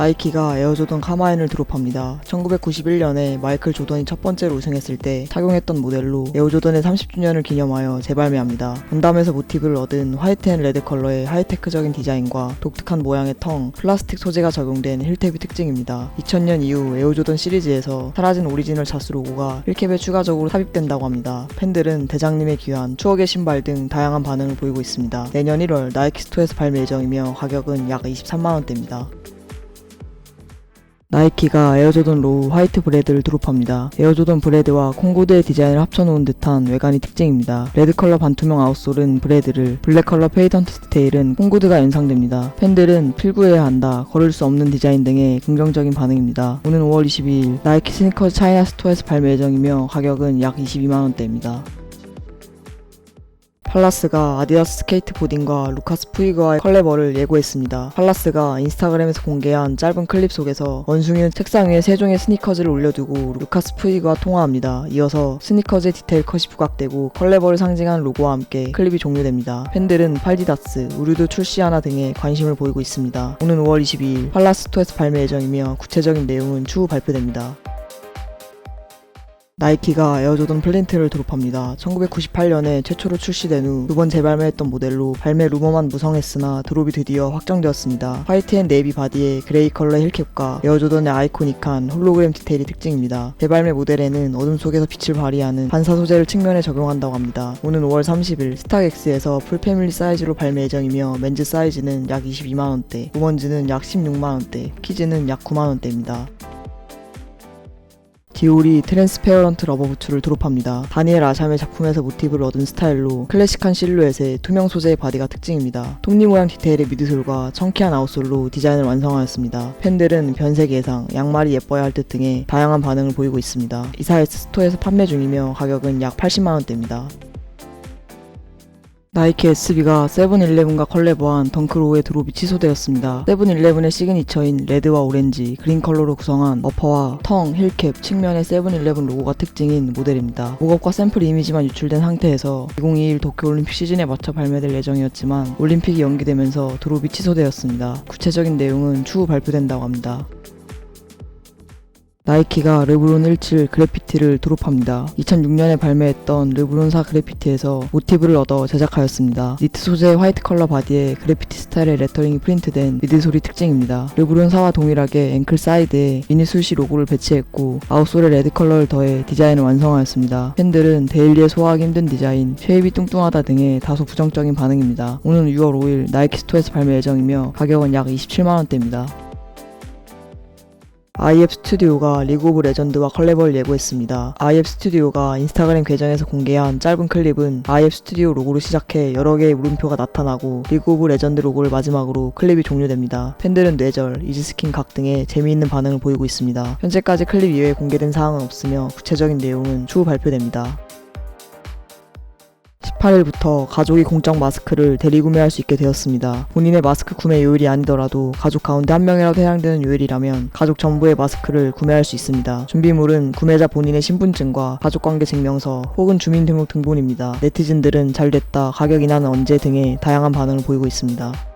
나이키가 에어조던 카마인을 드롭합니다. 1991년에 마이클 조던이 첫 번째로 우승했을 때 착용했던 모델로 에어조던의 30주년을 기념하여 재발매합니다. 건담에서 모티브를 얻은 화이트 앤 레드 컬러의 하이테크적인 디자인과 독특한 모양의 텅, 플라스틱 소재가 적용된 힐탭이 특징입니다. 2000년 이후 에어조던 시리즈에서 사라진 오리지널 자스 로고가 힐캡에 추가적으로 삽입된다고 합니다. 팬들은 대장님의 귀한 추억의 신발 등 다양한 반응을 보이고 있습니다. 내년 1월 나이키 스토어에서 발매 예정이며 가격은 약 23만원대입니다. 나이키가 에어조던 로우 화이트 브레드를 드롭합니다. 에어조던 브레드와 콩고드의 디자인을 합쳐놓은 듯한 외관이 특징입니다. 레드 컬러 반투명 아웃솔은 브레드를, 블랙 컬러 페이던트 스테일은 콩고드가 연상됩니다. 팬들은 필구해야 한다, 걸을 수 없는 디자인 등의 긍정적인 반응입니다. 오는 5월 22일 나이키 스니커즈 차이나 스토어에서 발매 예정이며 가격은 약 22만원대입니다. 팔라스가 아디다스 스케이트보딩과 루카스 푸이그와의 컬래버를 예고했습니다. 팔라스가 인스타그램에서 공개한 짧은 클립 속에서 원숭이는 책상 위에 세 종의 스니커즈를 올려두고 루카스 푸이그와 통화합니다. 이어서 스니커즈의 디테일 컷이 부각되고 컬래버를 상징하는 로고와 함께 클립이 종료됩니다. 팬들은 팔디다스, 우류도 출시하나 등에 관심을 보이고 있습니다. 오는 5월 22일 팔라스 스토어에서 발매 예정이며 구체적인 내용은 추후 발표됩니다. 나이키가 에어조던 플린트를 드롭합니다. 1998년에 최초로 출시된 후 두 번 재발매했던 모델로 발매 루머만 무성했으나 드롭이 드디어 확정되었습니다. 화이트 앤 네이비 바디에 그레이 컬러의 힐캡과 에어조던의 아이코닉한 홀로그램 디테일이 특징입니다. 재발매 모델에는 어둠 속에서 빛을 발휘하는 반사 소재를 측면에 적용한다고 합니다. 오는 5월 30일 스타엑스에서 풀패밀리 사이즈로 발매 예정이며 맨즈 사이즈는 약 22만원대, 우먼즈는 약 16만원대, 키즈는 약 9만원대입니다. 디올이 트랜스페어런트 러버 부츠를 드롭합니다. 다니엘 아샴의 작품에서 모티브를 얻은 스타일로 클래식한 실루엣의 투명 소재의 바디가 특징입니다. 톱니 모양 디테일의 미드솔과 청키한 아웃솔로 디자인을 완성하였습니다. 팬들은 변색 예상, 양말이 예뻐야 할 듯 등의 다양한 반응을 보이고 있습니다. 이사이스 스토어에서 판매 중이며 가격은 약 80만원대입니다. 나이키 SB가 세븐일레븐과 컬래버한 덩크로우의 드롭이 취소되었습니다. 세븐일레븐의 시그니처인 레드와 오렌지, 그린 컬러로 구성한 어퍼와 텅, 힐캡, 측면에 세븐일레븐 로고가 특징인 모델입니다. 목업과 샘플 이미지만 유출된 상태에서 2021 도쿄올림픽 시즌에 맞춰 발매될 예정이었지만 올림픽이 연기되면서 드롭이 취소되었습니다. 구체적인 내용은 추후 발표된다고 합니다. 나이키가 르브론 17 그래피티를 드롭합니다. 2006년에 발매했던 르브론사 그래피티에서 모티브를 얻어 제작하였습니다. 니트 소재의 화이트 컬러 바디에 그래피티 스타일의 레터링이 프린트된 미드솔이 특징입니다. 르브론사와 동일하게 앵클 사이드에 미니 술시 로고를 배치했고 아웃솔에 레드 컬러를 더해 디자인을 완성하였습니다. 팬들은 데일리에 소화하기 힘든 디자인, 쉐입이 뚱뚱하다 등의 다소 부정적인 반응입니다. 오는 6월 5일 나이키 스토어에서 발매 예정이며 가격은 약 27만원대입니다. IF 스튜디오가 리그 오브 레전드와 컬래버를 예고했습니다. IF 스튜디오가 인스타그램 계정에서 공개한 짧은 클립은 IF 스튜디오 로고로 시작해 여러 개의 물음표가 나타나고 리그 오브 레전드 로고를 마지막으로 클립이 종료됩니다. 팬들은 뇌절, 이즈스킨 각 등의 재미있는 반응을 보이고 있습니다. 현재까지 클립 이외에 공개된 사항은 없으며 구체적인 내용은 추후 발표됩니다. 18일부터 가족이 공적 마스크를 대리구매할 수 있게 되었습니다. 본인의 마스크 구매 요일이 아니더라도 가족 가운데 한 명이라도 해당되는 요일이라면 가족 전부의 마스크를 구매할 수 있습니다. 준비물은 구매자 본인의 신분증과 가족관계 증명서 혹은 주민등록 등본입니다. 네티즌들은 잘 됐다, 가격 인하는 언제 등의 다양한 반응을 보이고 있습니다.